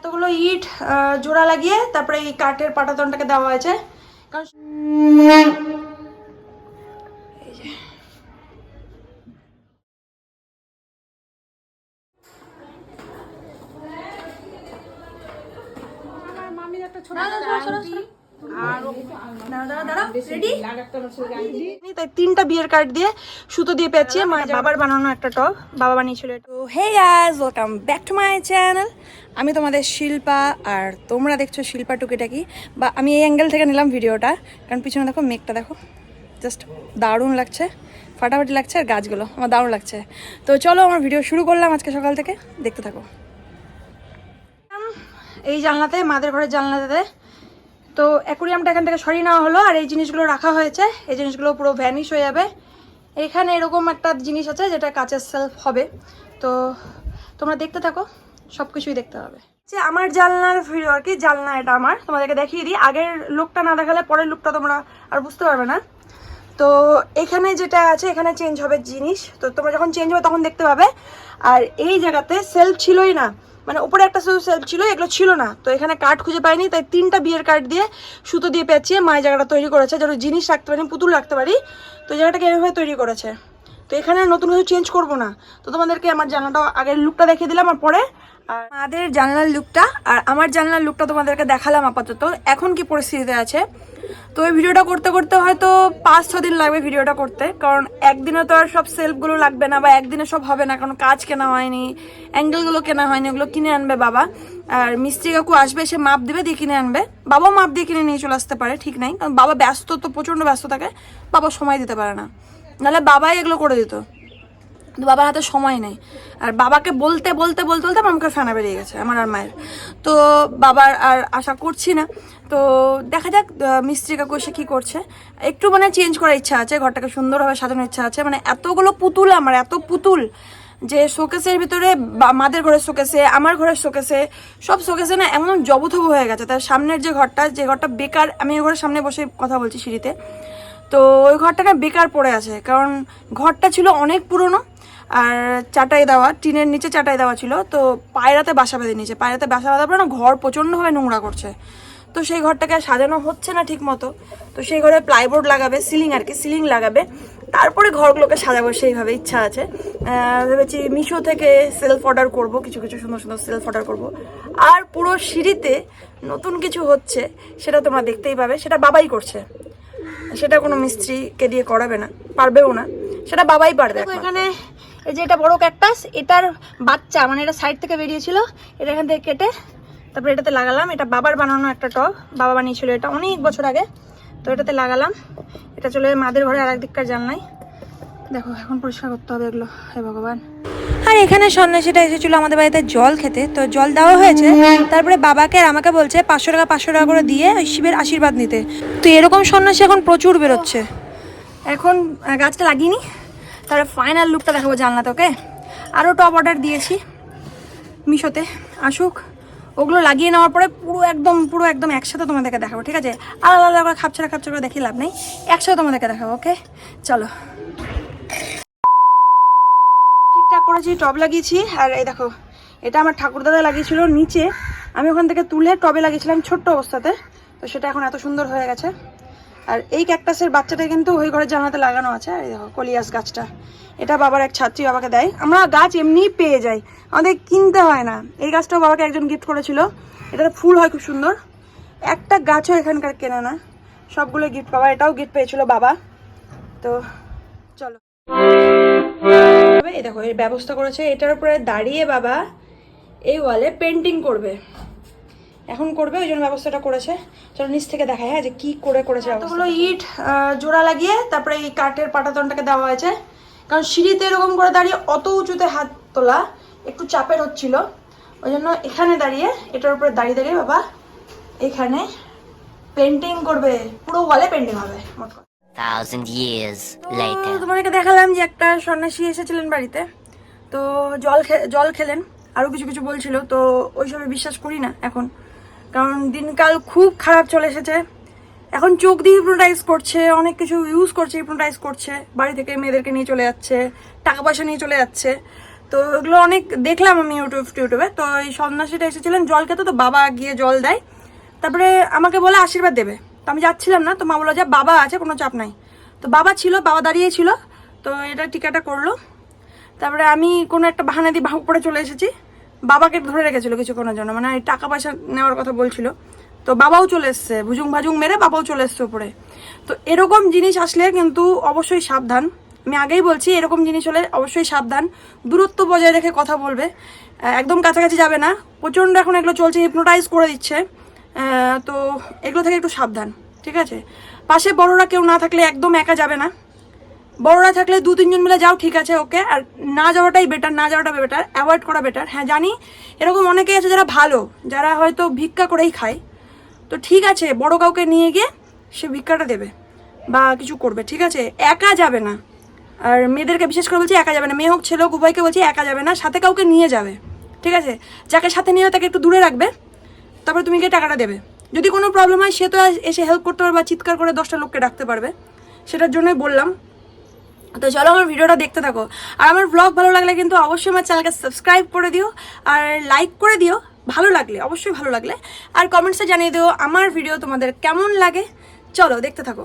এতগুলো ইট জোড়া লাগিয়ে তারপরে এই কাঠের পাটাতনটাকে দেওয়া হয়েছে। কারণ এই যে। দাঁড়াও, তাই তিনটা বিয়ের কার্ড দিয়ে সুতো দিয়ে পেঁচিয়ে মা বাবার বানানো একটা টপ বাবা বানিয়েছিল তো hey guys welcome back to my channel আমি তোমাদের শিল্পা আর তোমরা দেখছ শিল্পা টুকিটাকি। বা আমি এই অ্যাঙ্গেল থেকে নিলাম ভিডিওটা কারণ পিছনে দেখো মেঘটা দেখো। জাস্ট দারুণ লাগছে ফাটাফাটি লাগছে আর গাছগুলো আমার দারুণ লাগছে। তো চলো আমার ভিডিও শুরু করলাম আজকে সকাল থেকে দেখতে থাকো। এই জানলাতে মাদের ঘরের জানলাতে তো অ্যাকুরিয়ামটা এখান থেকে সরিয়ে নেওয়া হলো, আর এই জিনিসগুলো রাখা হয়েছে। এই জিনিসগুলো পুরো ভ্যানিশ হয়ে যাবে। এখানে এরকম একটা জিনিস আছে যেটা কাচের সেলফ হবে। তো তোমরা দেখতে থাকো সব কিছুই দেখতে হবে। যে আমার জানলার ভিডিও আর কি, জানলা এটা আমার। তোমাদেরকে দেখিয়ে দিই। আগের লুকটা না দেখালে পরের লুকটা তোমরা আর বুঝতে পারবে না। তো এখানে যেটা আছে, এখানে চেঞ্জ হবে জিনিস। তো তোমরা যখন চেঞ্জ হবে তখন দেখতে পাবে। আর এই জায়গাতে সেলফ ছিলই না। মানে উপরে একটা শুধু সেলফ ছিল, এগুলো ছিল না। তো এখানে কাঠ খুঁজে পাইনি, তাই তিনটা বিয়ের কাঠ দিয়ে সুতো দিয়ে পেঁচিয়ে মায়ের জায়গাটা তৈরি করেছে, যেন জিনিস রাখতে পারি, পুতুল রাখতে পারি। তো জায়গাটাকে এভাবে তৈরি করেছে। তো এখানে নতুন কিছু চেঞ্জ করব না। তো তোমাদেরকে আমার জানাটা আগের লুকটা দেখিয়ে দিলাম, আর পরে আর আমাদের জানলার লুকটা আর আমার জানলার লুকটা তোমাদেরকে দেখালাম আপাতত। এখন কি পরিস্থিতিতে আছে? তো এই ভিডিওটা করতে করতে হয়তো পাঁচ ছ দিন লাগবে ভিডিওটা করতে, কারণ একদিনে তো আর সব সেলফগুলো লাগবে না বা একদিনে সব হবে না, কারণ কাজ কেনা হয়নি অ্যাঙ্গেলগুলো কেনা হয়নি, ওগুলো কিনে আনবে বাবা। আর মিস্ত্রি কাকু আসবে, সে মাপ দেবে, দিয়ে কিনে আনবে। বাবাও মাপ দিয়ে কিনে নিয়ে চলে আসতে পারে, ঠিক নাই। কারণ বাবা ব্যস্ত, তো প্রচণ্ড ব্যস্ত থাকে, বাবা সময় দিতে পারে না। নাহলে বাবাই এগুলো করে দিত। কিন্তু বাবার হাতে সময় নেই। আর বাবাকে বলতে বলতে বলতে বলতে আমার মুখে ফেনা বেরিয়ে গেছে, আমার আর মায়ের। তো বাবার আর আশা করছি না। তো দেখা যাক মিস্ত্রি কাকু এসে কী করছে। একটু মানে চেঞ্জ করার ইচ্ছা আছে, ঘরটাকে সুন্দরভাবে সাজানোর ইচ্ছা আছে। মানে এতগুলো পুতুল আমার, এত পুতুল যে শোকেসের ভিতরে মাদের ঘরের শোকেসে, আমার ঘরের শোকেসে, সব শোকেসে না এমন জবথবু হয়ে গেছে। তার সামনের যে ঘরটা যে ঘরটা বেকার, আমি ওই ঘরের সামনে বসে কথা বলছি সিঁড়িতে। তো ওই ঘরটা না বেকার পড়ে আছে, কারণ ঘরটা ছিল অনেক পুরনো। আর চাটাই দেওয়া টিনের নিচে চাটাই দেওয়া ছিল। তো পায়রাতে বাসা বেঁধে নিয়েছে। পায়রাতে বাসা বাঁধার পরে না ঘর প্রচণ্ডভাবে নোংরা করছে। তো সেই ঘরটাকে আর সাজানো হচ্ছে না ঠিক মতো তো সেই ঘরে প্লাইবোর্ড লাগাবে সিলিং আর কি সিলিং লাগাবে। তারপরে ঘরগুলোকে সাজাবো সেইভাবে ইচ্ছা আছে। ভেবেছি মিশো থেকে সেলফ অর্ডার করব কিছু কিছু সুন্দর সুন্দর সেলফ অর্ডার করব। আর পুরো সিঁড়িতে নতুন কিছু হচ্ছে সেটা তোমরা দেখতেই পাবে। সেটা বাবাই করছে। সেটা কোনো মিস্ত্রিকে দিয়ে করাবে না পারবেও না। সেটা বাবাই পারবে এখানে এই যে এটা বড় ক্যাকটাস এটার বাচ্চা মানে এটা সাইড থেকে বেরিয়েছিল, এটা এখান থেকে কেটে তারপরে এটাতে লাগালাম। এটা বাবার বানানো একটা টব, বাবা বানিয়েছিল এটা অনেক বছর আগে। তো এটাতে লাগালাম। এটা চলে মাদের ঘরে আর একদিককার জানলাই দেখো, এখন পরিষ্কার করতে হবে এগুলো। হে ভগবান। আর এখানে সন্ন্যাসীটা এসেছিল আমাদের বাড়িতে জল খেতে। তো জল দেওয়া হয়েছে। তারপরে বাবাকে আর আমাকে বলছে, পাঁচশো টাকা পাঁচশো টাকা করে দিয়ে ওই শিবের আশীর্বাদ নিতে। তো এরকম সন্ন্যাসী এখন প্রচুর বেরোচ্ছে। এখন গাছটা লাগিয়ে নি তারপরে ফাইনাল লুকটা দেখাবো জানলাতে ওকে আরও টপ অর্ডার দিয়েছি মিশোতে। আসুক, ওগুলো লাগিয়ে নেওয়ার পরে পুরো একদম পুরো একদম একসাথে তোমাদেরকে দেখাবো, ঠিক আছে? আলাদা আলাদা করে খাপছাড়া খাপছাড়া করে দেখি লাভ নেই। একসাথে তোমাদেরকে দেখাবো ওকে চলো। ঠিকঠাক করেছি টব লাগিয়েছি। আর এই দেখো, এটা আমার ঠাকুরদাদা লাগিয়েছিল নিচে। আমি ওখান থেকে তুলে টবে লাগিয়েছিলাম ছোট্ট অবস্থাতে। তো সেটা এখন এত সুন্দর হয়ে গেছে। আর এই ক্যাকটাসের বাচ্চাটা কিন্তু ওই ঘরের জানাতে লাগানো আছে, আর দেখো, কলিয়াস গাছটা। এটা বাবার এক ছাত্রী বাবাকে দেয়। আমরা গাছ এমনিই পেয়ে যাই। আমাদের কিনতে হয় না। এই গাছটাও বাবাকে একজন গিফট করেছিল। এটাতে ফুল হয় খুব সুন্দর। একটা গাছও এখানকার কেনে না। সবগুলো গিফট বাবা, এটাও গিফট পেয়েছিল বাবা। তো চলো। এই দেখো, এর ব্যবস্থা করেছে। এটার উপরে দাঁড়িয়ে বাবা এই ওয়ালে পেন্টিং করবে। এখন করবে ওই জন্য ব্যবস্থাটা করেছে। চলো নিচ থেকে দেখায় হ্যাঁ যে কি করে করেছে এতগুলো ইট জোড়া লাগিয়ে তারপরে এই কাঠের পাটাতনটাকে দেওয়া হয়েছে। কারণ সিঁড়িতে এরকম করে দাঁড়িয়ে অত উঁচুতে হাত তোলা একটু চাপের হচ্ছিল। ওই জন্য এখানে দাঁড়িয়ে এটার উপরে দাঁড়িয়ে দাঁড়িয়ে বাবা এখানে পেন্টিং করবে। পুরো ওয়ালে পেন্টিং হবে. তোমাদেরকে দেখালাম যে একটা সন্ন্যাসী এসেছিলেন বাড়িতে। তো জল জল খেলেন আরও কিছু কিছু বলছিল তো ওইসবে বিশ্বাস করি না এখন। কারণ দিনকাল খুব খারাপ চলে এসেছে। এখন চোখ দিয়ে হিপনোটাইজ করছে, অনেক কিছু ইউজ করছে হিপনোটাইজ করছে। বাড়ি থেকে মেয়েদেরকে নিয়ে চলে যাচ্ছে, টাকা পয়সা নিয়ে চলে যাচ্ছে। তো এগুলো অনেক দেখলাম আমি ইউটিউব, টিউটিউবে। তো এই সন্ন্যাসীটা এসেছিলেন, জল খেতে তো বাবা গিয়ে জল দেয়। তারপরে আমাকে বলে আশীর্বাদ দেবে। তো আমি যাচ্ছিলাম না, তো মা বলল, যা, বাবা আছে, কোনো চাপ নাই। তো বাবা ছিল, বাবা দাঁড়িয়ে ছিল। তো এটা টিকাটা করল। তারপরে আমি কোনো একটা বাহানা দিয়ে পড়ে চলে এসেছি। বাবাকে ধরে রেখেছিল কিছুক্ষণের জন্য। মানে টাকা পয়সা নেওয়ার কথা বলছিল। তো বাবাও চলে এসছে, ভুজুং ভাজুং মেরে বাবাও চলে এসছে উপরে। তো এরকম জিনিস আসলে কিন্তু অবশ্যই সাবধান। আমি আগেই বলছি, এরকম জিনিস হলে অবশ্যই সাবধান। দূরত্ব বজায় রেখে কথা বলবে। একদম কাছাকাছি যাবে না। প্রচণ্ড এখন এগুলো চলছে হিপনোটাইজ করে দিচ্ছে। তো এগুলো থেকে একটু সাবধান, ঠিক আছে? পাশে বড়রা কেউ না থাকলে একদম একা যাবে না। বড়রা থাকলে দু তিনজন মিলে যাও, ঠিক আছে ওকে আর না যাওয়াটাই বেটার না যাওয়াটা বেটার অ্যাভয়েড করা বেটার হ্যাঁ জানি এরকম অনেকেই আছে যারা ভালো, যারা হয়তো ভিক্ষা করেই খায়। তো ঠিক আছে, বড় কাউকে নিয়ে গিয়ে সে ভিক্ষাটা দেবে বা কিছু করবে, ঠিক আছে? একা যাবে না। আর মেয়েদেরকে বিশেষ করে বলছি একা যাবে না। মেয়ে হোক, ছেলে হোক, উভয়কে বলছি একা যাবে না, সাথে কাউকে নিয়ে যাবে, ঠিক আছে? যাকে সাথে নিয়ে তাকে একটু দূরে রাখবে, তারপরে তুমি গিয়ে টাকাটা দেবে। যদি কোনো প্রবলেম হয়, সে তো এসে হেল্প করতে পারবে বা চিৎকার করে দশটা লোককে ডাকতে পারবে। সেটার জন্যই বললাম তো চলো আমার ভিডিওটা দেখতে থাকো। আর আমার ব্লগ ভালো লাগলে কিন্তু অবশ্যই আমার চ্যানেলকে সাবস্ক্রাইব করে দিও আর লাইক করে দিও ভালো লাগলে অবশ্যই ভালো লাগলে। আর কমেন্টসে জানিয়ে দিও আমার ভিডিও তোমাদের কেমন লাগে। চলো দেখতে থাকো।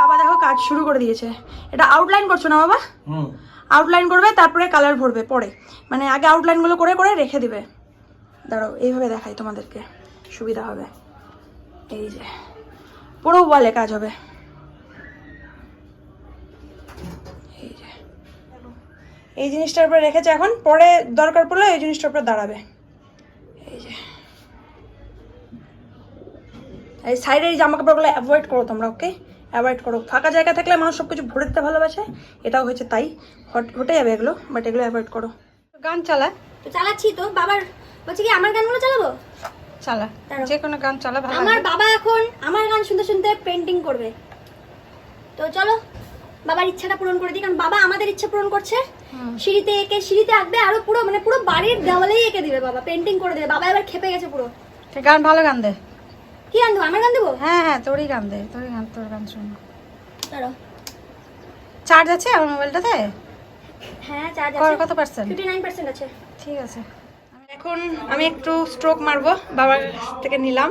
বাবা দেখো কাজ শুরু করে দিয়েছে। এটা আউটলাইন করছ না বাবা? হুম। আউটলাইন করবে তারপরে কালার ভরবে পরে। মানে আগে আউটলাইনগুলো করে করে রেখে দিবে। দাঁড়াও এইভাবে দেখাই তোমাদেরকে। সুবিধা হবে। এই যে পুরো ওয়ালে কাজ হবে এই যে এই জিনিসটার উপরে রেখেছে এখন। পরে দরকার পড়লে এই জিনিসটার উপরে দাঁড়াবে। এই যে। এই সাইডের এই জামা কাপড়গুলো অ্যাভয়েড করো তোমরা ওকে অ্যাভয়েড করো। ফাঁকা জায়গা থাকলে মানুষ সব কিছু ভরে দিতে ভালোবাসে। এটাও হয়েছে তাই। হট- যাবে এগুলো বাট এগুলো অ্যাভয়েড করো। গান চালা। তো চালাচ্ছি তো। বাবার বলছি কি আমার গানগুলো চালাবো? চালা। যে কোনো গান চালা ভালো আমার বাবা এখন আমার গান শুনতে শুনতে পেন্টিং করবে। তো চলো। বাবার ইচ্ছাটা পূরণ করে দিই কারণ বাবা আমাদের ইচ্ছা পূরণ করছে। সিঁড়িতে এঁকে সিঁড়িতে আঁকবে আরও পুরো মানে পুরো বাড়ির দেওয়ালেই এঁকে দিবে বাবা পেন্টিং করে দেবে। বাবা এবার খেপে গেছে পুরো। গান ভালো গান দে। কি গান দেবো? আমার গান দেবো? হ্যাঁ হ্যাঁ তোরই গান দে তোরই গান তোর গান শুন। চার্জ আছে আমার মোবাইলটাতে? হ্যাঁ চার্জ আছে। কত পার্সেন্ট ফিফটি নাইন পার্সেন্ট আছে। ঠিক আছে। এখন আমি একটু স্ট্রোক মারবো বাবার থেকে নিলাম।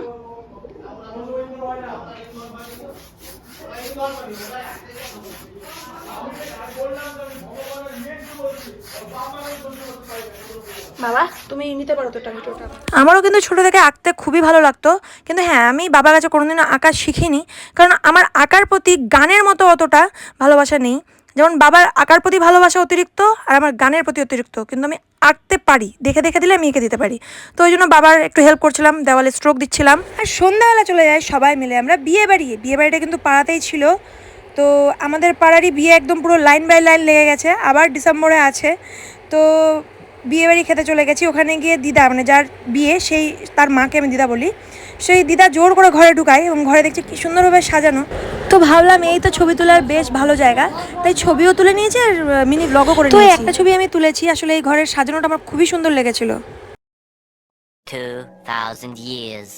আমারও কিন্তু ছোটো থেকে আঁকতে খুবই ভালো লাগতো। কিন্তু হ্যাঁ আমি বাবার কাছে কোনোদিনও আঁকা শিখিনি। কারণ আমার আঁকার প্রতি গানের মতো অতটা ভালোবাসা নেই। যেমন বাবার আঁকার প্রতি ভালোবাসা অতিরিক্ত আর আমার গানের প্রতি অতিরিক্ত, কিন্তু আমি আঁকতে পারি। দেখে দেখে দিলে আমি এঁকে দিতে পারি। তো ওই জন্য বাবার একটু হেল্প করছিলাম, দেওয়ালে স্ট্রোক দিচ্ছিলাম। আর সন্ধ্যাবেলা চলে যায় সবাই মিলে। আমরা বিয়ে বাড়ি, বিয়ে বাড়িটা কিন্তু পাড়াতেই ছিল। তো আমাদের পাড়ারই বিয়ে একদম পুরো লাইন বাই লাইন লেগে গেছে। আবার ডিসেম্বরে আছে। তো বিয়ে বাড়ি খেতে চলে গেছি ওখানে গিয়ে দিদা মানে যার বিয়ে সেই তার মাকে আমি দিদা বলি। সেই দিদা জোর করে ঘরে ঢুকায় এবং ঘরে দেখছি কি সুন্দরভাবে সাজানো। তো ভাবলাম এই তো ছবি তোলার বেশ ভালো জায়গা। তাই ছবিও তুলে নিয়েছি আর মিনি ব্লগও করে তো একটা ছবি আমি তুলেছি আসলে এই ঘরের সাজানোটা আমার খুবই সুন্দর লেগেছিল। 2,000 years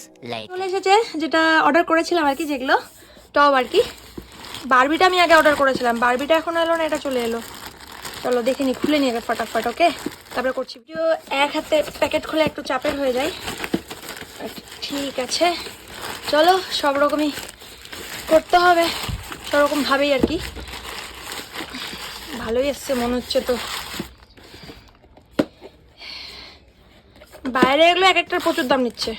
চলে এসেছে যেটা অর্ডার করেছিলাম আর কি যেগুলো টপ আর কি। বারবিটা আমি আগে অর্ডার করেছিলাম বারবিটা এখন এলো না এটা চলে এলো। চলো দেখে নি খুলে নিয়ে ফটাফট ওকে তারপরে করছি ভিডিও এক হাতে প্যাকেট খুলে একটু চাপের হয়ে যায়। আচ্ছা, ঠিক আছে। চলো সব রকমই করতে হবে। সব রকম ভাবেই আর কি। ভালোই এসছে মনে হচ্ছে তো। বাইরে এগুলো এক একটার প্রচুর দাম নিচ্ছে।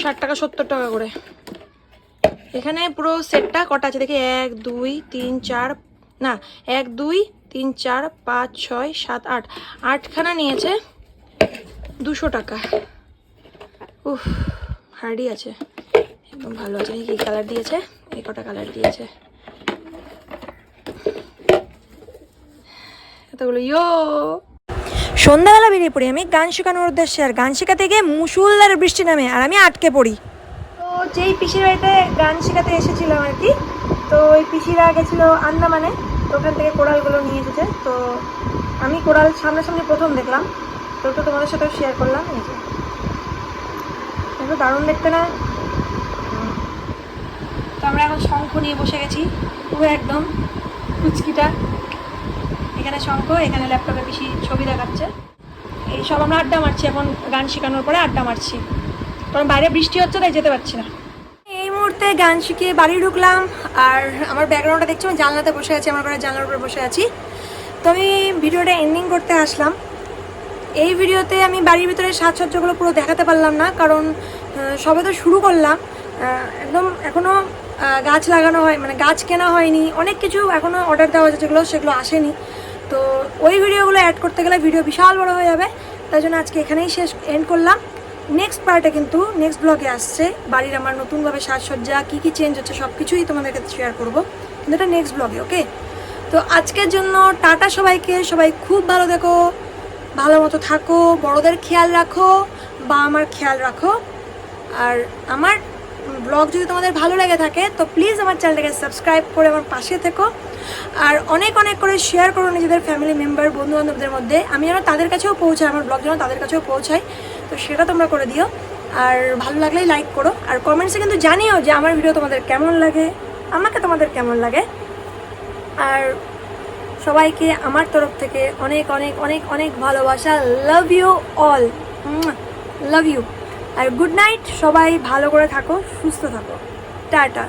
ষাট টাকা সত্তর টাকা করে। এখানে পুরো সেটটা কটা আছে? দেখি এক দুই তিন চার না এক দুই তিন চার পাঁচ ছয় সাত আট। আটখানা নিয়েছে। দুশো টাকা। উফ হার্ডি আছে। একদম ভালো আছে। কি কালার দিয়েছে? এই কটা কালার দিয়েছে। এতগুলো। ইয়ো! সন্ধ্যাবেলা বেরিয়ে পড়ি আমি গান শেখানোর উদ্দেশ্যে। আর গান শেখাতে গিয়ে মুসুলধারে বৃষ্টি নামে আর আমি আটকে পড়ি। তো যেই পিসির বাড়িতে গান শেখাতে এসেছিলাম আর কি তো ওই পিসিরা গেছিল আন্দামানে। তো ওখান থেকে কোড়ালগুলো নিয়ে এসেছে তো আমি কোড়াল সামনাসামনি প্রথম দেখলাম। তো একটু তোমাদের সাথেও শেয়ার করলাম, এই যে। দেখো, দারুণ দেখতে না? তো আমরা এখন শঙ্খ নিয়ে বসে গেছি। পুরো একদম কুচকিটা। এখানে শঙ্খ, এখানে ল্যাপটপে বেশি ছবি দেখাচ্ছে। এই সব আমরা আড্ডা মারছি, এখন গান শেখানোর পরে আড্ডা মারছি। কারণ বাইরে বৃষ্টি হচ্ছে, তাই যেতে পারছি না। এই গান শিখিয়ে বাড়ি ঢুকলাম, আর আমার ব্যাকগ্রাউন্ডটা দেখছি, আমি জানলাতে বসে আছি, আমার ঘরের জানলার উপরে বসে আছি। তো আমি ভিডিওটা এন্ডিং করতে আসলাম। এই ভিডিওতে আমি বাড়ির ভিতরে সাজসজ্জাগুলো পুরো দেখাতে পারলাম না, কারণ সবে তো শুরু করলাম। একদম এখনও গাছ লাগানো হয় মানে গাছ কেনা হয়নি, অনেক কিছু এখনও অর্ডার দেওয়া হয়েছে, যেগুলো, সেগুলো আসেনি। তো ওই ভিডিওগুলো অ্যাড করতে গেলে ভিডিও বিশাল বড় হয়ে যাবে, তাই জন্য আজকে এখানেই শেষ এন্ড করলাম। নেক্সট পার্টে কিন্তু নেক্সট ব্লগে আসছে, বাড়ির আমার নতুনভাবে সাজসজ্জা, কী কী চেঞ্জ হচ্ছে সব কিছুই তোমাদের কাছে শেয়ার করব, কিন্তু এটা নেক্সট ব্লগে ওকে তো আজকের জন্য টাটা সবাইকে, সবাই খুব ভালো দেখো ভালো মতো থাকো, বড়দের খেয়াল রাখো, বা আমার খেয়াল রাখো। আর আমার ব্লগ যদি তোমাদের ভালো লেগে থাকে, তো প্লিজ আমার চ্যানেলটাকে সাবস্ক্রাইব করে আমার পাশে থেকো। আর অনেক অনেক করে শেয়ার করো নিজেদের ফ্যামিলি মেম্বার বন্ধু বান্ধবদের মধ্যে। আমি যেন তাদের কাছেও পৌঁছাই, আমার ব্লগ যেন তাদের কাছেও পৌঁছাই তো সেটা তোমরা করে দিও। আর ভালো লাগলেই লাইক করো। আর কমেন্টসে কিন্তু জানিও যে আমার ভিডিও তোমাদের কেমন লাগে। আমাকে তোমাদের কেমন লাগে। আর সবাইকে আমার তরফ থেকে অনেক অনেক অনেক অনেক ভালোবাসা। Love you all love you R good night সবাই ভালো করে থাকো, সুস্থ থাকো। টাটা।